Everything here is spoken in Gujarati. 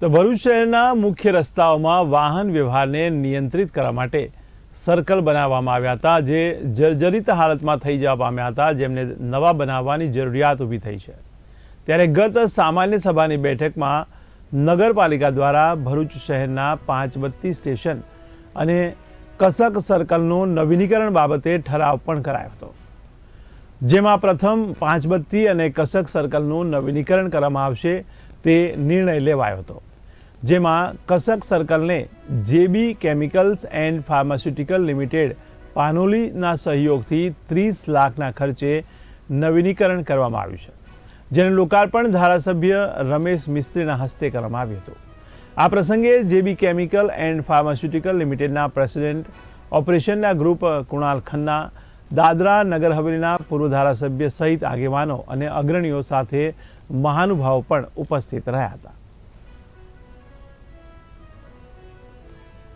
તો ભરૂચ શહેરના મુખ્ય રસ્તાઓમાં વાહન વ્યવહારને નિયંત્રિત કરવા માટે સર્કલ બનાવવામાં આવ્યા હતા, જે જર્જરિત હાલતમાં થઈ જવા પામ્યા હતા, જેમને નવા બનાવવાની જરૂરિયાત ઊભી થઈ છે. ત્યારે ગત સામાન્ય સભાની બેઠકમાં નગરપાલિકા દ્વારા ભરૂચ શહેરના પાંચ બત્તી સ્ટેશન અને કસક સર્કલનું નવીનીકરણ બાબતે ઠરાવ પણ કરાયો હતો. જેમાં પ્રથમ પાંચબત્તી અને કસક સર્કલનું નવીનીકરણ કરવામાં આવશે તે નિર્ણય લેવાયો હતો. જેમાં Kasak સર્કલને JB chemicals and pharmaceutical limited પાનોલીના સહયોગથી ત્રીસ લાખના ખર્ચે નવીનીકરણ કરવામાં આવ્યું છે, જેનું લોકાર્પણ ધારાસભ્ય રમેશ મિસ્ત્રીના હસ્તે કરવામાં આવ્યું હતું. આ પ્રસંગે જેબી કેમિકલ એન્ડ ફાર્માસ્યુટિકલ લિમિટેડના પ્રેસિડેન્ટ ઓપરેશનના ગ્રુપ કુણાલ ખન્ના, દાદરા નગર હવેલીના પૂર્વ ધારાસભ્ય સહિત આગેવાનો અને અગ્રણીઓ સાથે મહાનુભાવો પણ ઉપસ્થિત રહ્યા હતા.